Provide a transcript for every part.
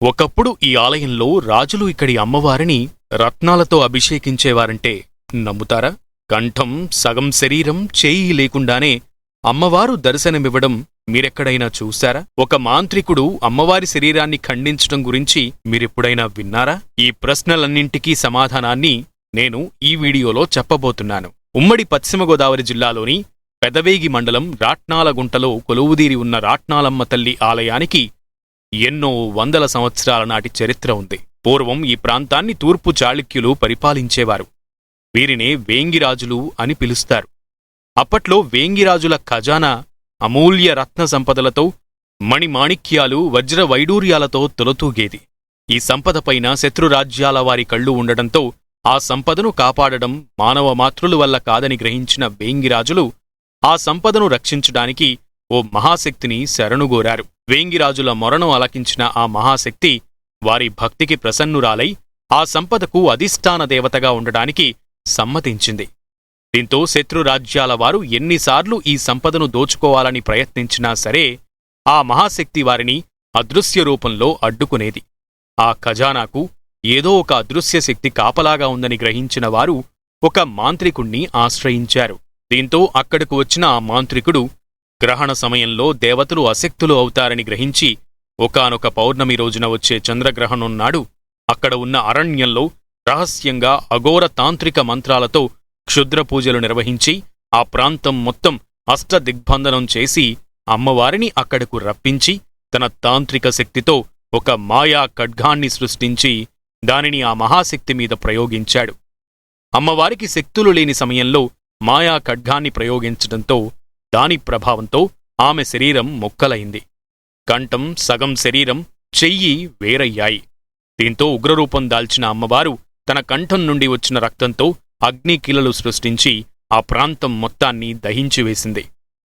ఒకప్పుడు ఈ ఆలయంలో రాజులు ఇక్కడి అమ్మవారిని రత్నాలతో అభిషేకించేవారంటే నమ్ముతారా? కంఠం సగం శరీరం చేయి లేకుండానే అమ్మవారు దర్శనమివ్వడం మీరెక్కడైనా చూశారా? ఒక మాంత్రికుడు అమ్మవారి శరీరాన్ని ఖండించడం గురించి మీరెప్పుడైనా విన్నారా? ఈ ప్రశ్నలన్నింటికీ సమాధానాన్ని నేను ఈ వీడియోలో చెప్పబోతున్నాను. ఉమ్మడి పశ్చిమ గోదావరి జిల్లాలోని పెదవేగి మండలం రాట్నాలగుంటలో కొలువుదీరి ఉన్న రాట్నాలమ్మ తల్లి ఆలయానికి ఎన్నో వందల సంవత్సరాల నాటి చరిత్ర ఉంది. పూర్వం ఈ ప్రాంతాన్ని తూర్పు చాళుక్యులు పరిపాలించేవారు. వీరినే వేంగిరాజులు అని పిలుస్తారు. అప్పట్లో వేంగిరాజుల ఖజానా అమూల్య రత్న సంపదలతో మణిమాణిక్యాలు వజ్ర వైడూర్యాలతో తొలతూగేది. ఈ సంపదపైన శత్రురాజ్యాల వారి కళ్ళు ఉండడంతో ఆ సంపదను కాపాడడం మానవ మాతృల వల్ల కాదని గ్రహించిన వేంగిరాజులు ఆ సంపదను రక్షించడానికి ఓ మహాశక్తిని శరణుగోరారు. వేంగిరాజుల మొరను అలకించిన ఆ మహాశక్తి వారి భక్తికి ప్రసన్నురాలై ఆ సంపదకు అధిష్టాన దేవతగా ఉండడానికి సమ్మతించింది. దీంతో శత్రురాజ్యాల వారు ఎన్నిసార్లు ఈ సంపదను దోచుకోవాలని ప్రయత్నించినా సరే ఆ మహాశక్తి వారిని అదృశ్య రూపంలో అడ్డుకునేది. ఆ ఖజానాకు ఏదో ఒక అదృశ్య శక్తి కాపలాగా ఉందని గ్రహించిన వారు ఒక మాంత్రికుణ్ణి ఆశ్రయించారు. దీంతో అక్కడకు వచ్చిన ఆ మాంత్రికుడు గ్రహణ సమయంలో దేవతలు అశక్తులు అవుతారని గ్రహించి ఒకానొక పౌర్ణమి రోజున వచ్చే చంద్రగ్రహణం నాడు అక్కడ ఉన్న అరణ్యంలో రహస్యంగా అఘోర తాంత్రిక మంత్రాలతో క్షుద్ర పూజలు నిర్వహించి ఆ ప్రాంతం మొత్తం అష్టదిగ్బంధనం చేసి అమ్మవారిని అక్కడకు రప్పించి తన తాంత్రిక శక్తితో ఒక మాయా ఖడ్గాన్ని సృష్టించి దానిని ఆ మహాశక్తి మీద ప్రయోగించాడు. అమ్మవారికి శక్తులు లేని సమయంలో మాయా ఖడ్గాన్ని ప్రయోగించడంతో దాని ప్రభావంతో ఆమె శరీరం మొక్కలైంది. కంఠం సగం శరీరం చెయ్యి వేరయ్యాయి. దీంతో ఉగ్రరూపం దాల్చిన అమ్మవారు తన కంఠం నుండి వచ్చిన రక్తంతో అగ్నికిలలు సృష్టించి ఆ ప్రాంతం మొత్తాన్ని దహించివేసింది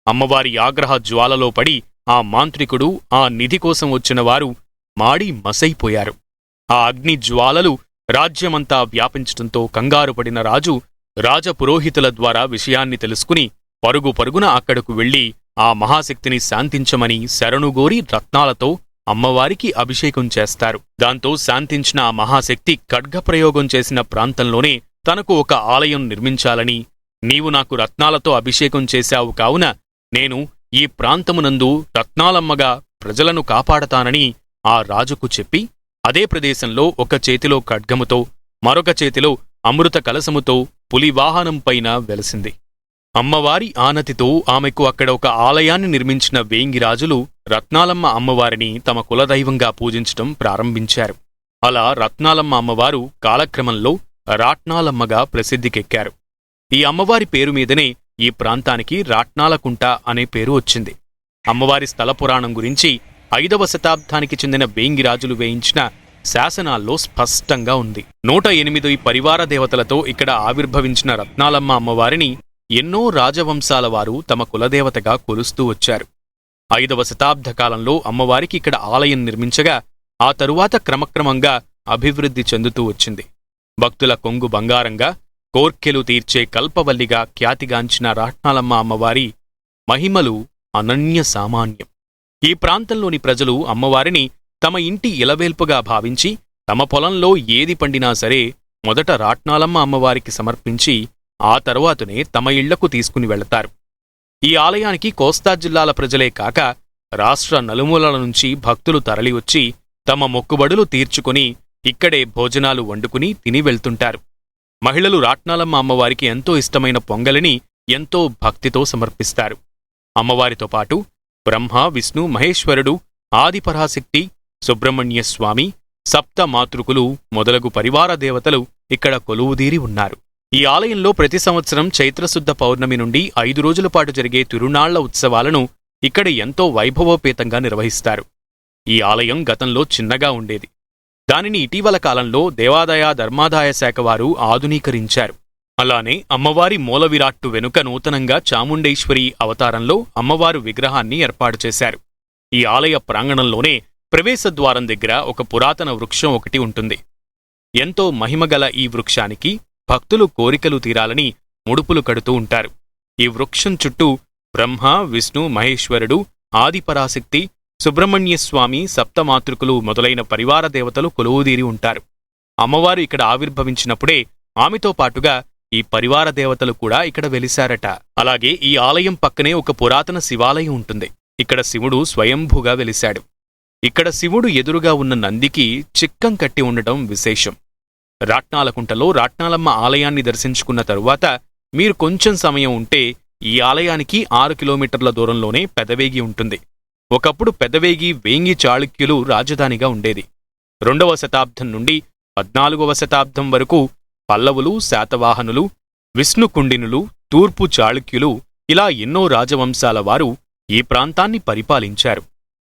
అమ్మవారి ఆగ్రహ జ్వాలలో పడి ఆ మాంత్రికుడు ఆ నిధి కోసం వచ్చిన వారు మాడి మసైపోయారు. ఆ అగ్ని జ్వాలలు రాజ్యమంతా వ్యాపించటంతో కంగారుపడిన రాజు రాజపురోహితుల ద్వారా విషయాన్ని తెలుసుకుని పరుగు పరుగున అక్కడకు వెళ్ళి ఆ మహాశక్తిని శాంతించమని శరణుగోరి రత్నాలతో అమ్మవారికి అభిషేకం చేస్తారు. దాంతో శాంతించిన ఆ మహాశక్తి ఖడ్గప్రయోగం చేసిన ప్రాంతంలోనే తనకు ఒక ఆలయం నిర్మించాలని నీవు నాకు రత్నాలతో అభిషేకం చేశావు కావున నేను ఈ ప్రాంతమునందు రత్నాలమ్మగా ప్రజలను కాపాడతానని ఆ రాజుకు చెప్పి అదే ప్రదేశంలో ఒక చేతిలో ఖడ్గముతో మరొక చేతిలో అమృత కలసముతో పులివాహనంపైన వెలసింది. అమ్మవారి ఆనతితో ఆమెకు అక్కడ ఒక ఆలయాన్ని నిర్మించిన వేంగిరాజులు రత్నాలమ్మ అమ్మవారిని తమ కులదైవంగా పూజించటం ప్రారంభించారు. అలా రత్నాలమ్మ అమ్మవారు కాలక్రమంలో రాట్నాలమ్మగా ప్రసిద్ధికెక్కారు. ఈ అమ్మవారి పేరు మీదనే ఈ ప్రాంతానికి రాట్నాలకుంట అనే పేరు వచ్చింది. అమ్మవారి స్థల పురాణం గురించి ఐదవ శతాబ్దానికి చెందిన వేంగిరాజులు వేయించిన శాసనాల్లో స్పష్టంగా ఉంది. నూట ఎనిమిది పరివార దేవతలతో ఇక్కడ ఆవిర్భవించిన రత్నాలమ్మ అమ్మవారిని ఎన్నో రాజవంశాల వారు తమ కులదేవతగా కొలుస్తూ వచ్చారు. ఐదవ శతాబ్ద కాలంలో అమ్మవారికి ఇక్కడ ఆలయం నిర్మించగా ఆ తరువాత క్రమక్రమంగా అభివృద్ధి చెందుతూ వచ్చింది. భక్తుల కొంగు బంగారంగా కోర్కెలు తీర్చే కల్పవల్లిగా ఖ్యాతిగాంచిన రాట్నాలమ్మ అమ్మవారి మహిమలు అనన్య సామాన్యం. ఈ ప్రాంతంలోని ప్రజలు అమ్మవారిని తమ ఇంటి ఇలవేల్పుగా భావించి తమ పొలంలో ఏది పండినా సరే మొదట రాట్నాలమ్మ అమ్మవారికి సమర్పించి ఆ తరువాతనే తమ ఇళ్ళకు తీసుకుని వెళతారు. ఈ ఆలయానికి కోస్తా జిల్లాల ప్రజలే కాక రాష్ట్ర నలుమూలల నుంచి భక్తులు తరలివచ్చి తమ మొక్కుబడులు తీర్చుకుని ఇక్కడే భోజనాలు వండుకుని తిని వెళ్తుంటారు. మహిళలు రాట్నాలమ్మ అమ్మవారికి ఎంతో ఇష్టమైన పొంగలిని ఎంతో భక్తితో సమర్పిస్తారు. అమ్మవారితో పాటు బ్రహ్మ విష్ణు మహేశ్వరుడు ఆదిపరాశక్తి సుబ్రహ్మణ్య స్వామి సప్త మాతృకులు మొదలగు పరివార దేవతలు ఇక్కడ కొలువుదీరి ఉన్నారు. ఈ ఆలయంలో ప్రతి సంవత్సరం చైత్రశుద్ధ పౌర్ణమి నుండి ఐదు రోజుల పాటు జరిగే తిరునాళ్ళ ఉత్సవాలను ఇక్కడ ఎంతో వైభవోపేతంగా నిర్వహిస్తారు. ఈ ఆలయం గతంలో చిన్నగా ఉండేది. దానిని ఇటీవల కాలంలో దేవాదాయ ధర్మాదాయ శాఖ వారు ఆధునీకరించారు. అలానే అమ్మవారి మూల విరాట్టు వెనుక నూతనంగా చాముండేశ్వరి అవతారంలో అమ్మవారు విగ్రహాన్ని ఏర్పాటు చేశారు. ఈ ఆలయ ప్రాంగణంలోనే ప్రవేశద్వారం దగ్గర ఒక పురాతన వృక్షం ఒకటి ఉంటుంది. ఎంతో మహిమగల ఈ వృక్షానికి భక్తులు కోరికలు తీరాలని ముడుపులు కడుతూ ఉంటారు. ఈ వృక్షం చుట్టూ బ్రహ్మ విష్ణు మహేశ్వరుడు ఆదిపరాశక్తి సుబ్రహ్మణ్యస్వామి సప్తమాతృకులు మొదలైన పరివార దేవతలు కొలువుదీరి ఉంటారు. అమ్మవారు ఇక్కడ ఆవిర్భవించినప్పుడే ఆమెతో పాటుగా ఈ పరివార దేవతలు కూడా ఇక్కడ వెలిశారట. అలాగే ఈ ఆలయం పక్కనే ఒక పురాతన శివాలయం ఉంటుంది. ఇక్కడ శివుడు స్వయంభూగా వెలిశాడు. ఇక్కడ శివుడు ఎదురుగా ఉన్న నందికి చిక్కం కట్టి ఉండటం విశేషం. రాట్నాలకుంటలో రాట్నాలమ్మ ఆలయాన్ని దర్శించుకున్న తరువాత మీరు కొంచెం సమయం ఉంటే ఈ ఆలయానికి ఆరు కిలోమీటర్ల దూరంలోనే పెదవేగి ఉంటుంది. ఒకప్పుడు పెదవేగి వేంగి చాళుక్యులు రాజధానిగా ఉండేది. రెండవ శతాబ్దం నుండి పద్నాలుగవ శతాబ్దం వరకు పల్లవులు శాతవాహనులు విష్ణుకుండినులు తూర్పు చాళుక్యులు ఇలా ఎన్నో రాజవంశాల వారు ఈ ప్రాంతాన్ని పరిపాలించారు.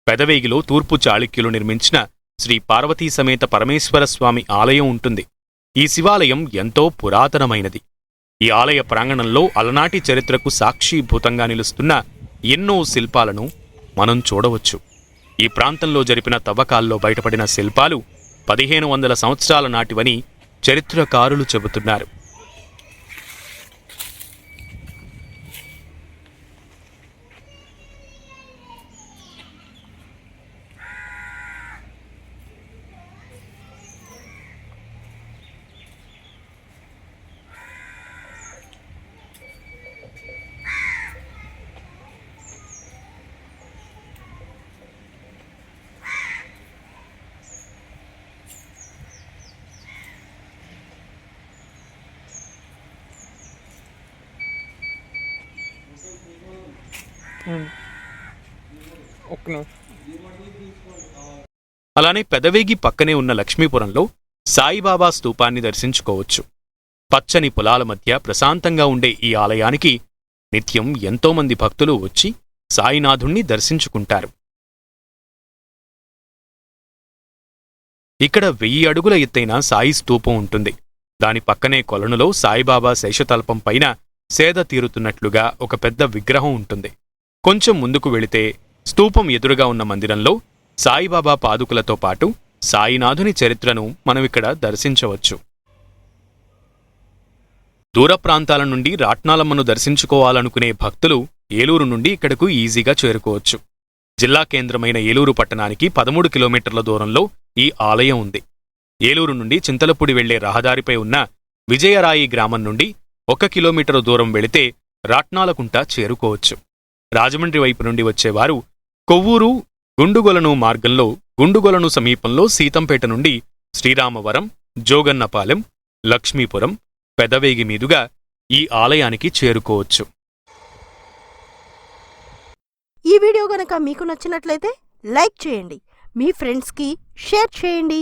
పెదవేగిలో తూర్పు చాళుక్యులు నిర్మించిన శ్రీ పార్వతీ సమేత పరమేశ్వర స్వామి ఆలయం ఉంటుంది. ఈ శివాలయం ఎంతో పురాతనమైనది. ఈ ఆలయ ప్రాంగణంలో అలనాటి చరిత్రకు సాక్షీభూతంగా నిలుస్తున్న ఎన్నో శిల్పాలను మనం చూడవచ్చు. ఈ ప్రాంతంలో జరిపిన తవ్వకాల్లో బయటపడిన శిల్పాలు పదిహేను వందల సంవత్సరాల నాటివని చరిత్రకారులు చెబుతున్నారు. అలానే పెదవేగి పక్కనే ఉన్న లక్ష్మీపురంలో సాయిబాబా స్తూపాన్ని దర్శించుకోవచ్చు. పచ్చని పొలాల మధ్య ప్రశాంతంగా ఉండే ఈ ఆలయానికి నిత్యం ఎంతోమంది భక్తులు వచ్చి సాయినాథుణ్ణి దర్శించుకుంటారు. ఇక్కడ వెయ్యి అడుగుల ఎత్తైన సాయి స్తూపం ఉంటుంది. దాని పక్కనే కొలనులో సాయిబాబా శేషతల్పం పైన సేద తీరుతున్నట్లుగా ఒక పెద్ద విగ్రహం ఉంటుంది. కొంచెం ముందుకు వెళితే స్తూపం ఎదురుగా ఉన్న మందిరంలో సాయిబాబా పాదుకులతో పాటు సాయినాథుని చరిత్రను మనమిక్కడ దర్శించవచ్చు. దూర ప్రాంతాల నుండి రాట్నాలమ్మను దర్శించుకోవాలనుకునే భక్తులు ఏలూరు నుండి ఇక్కడకు ఈజీగా చేరుకోవచ్చు. జిల్లా కేంద్రమైన ఏలూరు పట్టణానికి పదమూడు కిలోమీటర్ల దూరంలో ఈ ఆలయం ఉంది. ఏలూరు నుండి చింతలపూడి వెళ్ళే రహదారిపై ఉన్న విజయరాయి గ్రామం నుండి ఒక కిలోమీటరు దూరం వెళితే రాట్నాలకుంట చేరుకోవచ్చు. రాజమండ్రి వైపు నుండి వచ్చేవారు కొవ్వూరు గుండుగొలను మార్గంలో గుండుగొలను సమీపంలో సీతంపేట నుండి శ్రీరామవరం జోగన్నపాలెం లక్ష్మీపురం పెదవేగి మీదుగా ఈ ఆలయానికి చేరుకోవచ్చు. ఈ వీడియో గనక మీకు నచ్చినట్లయితే లైక్ చేయండి. మీ ఫ్రెండ్స్కి షేర్ చేయండి.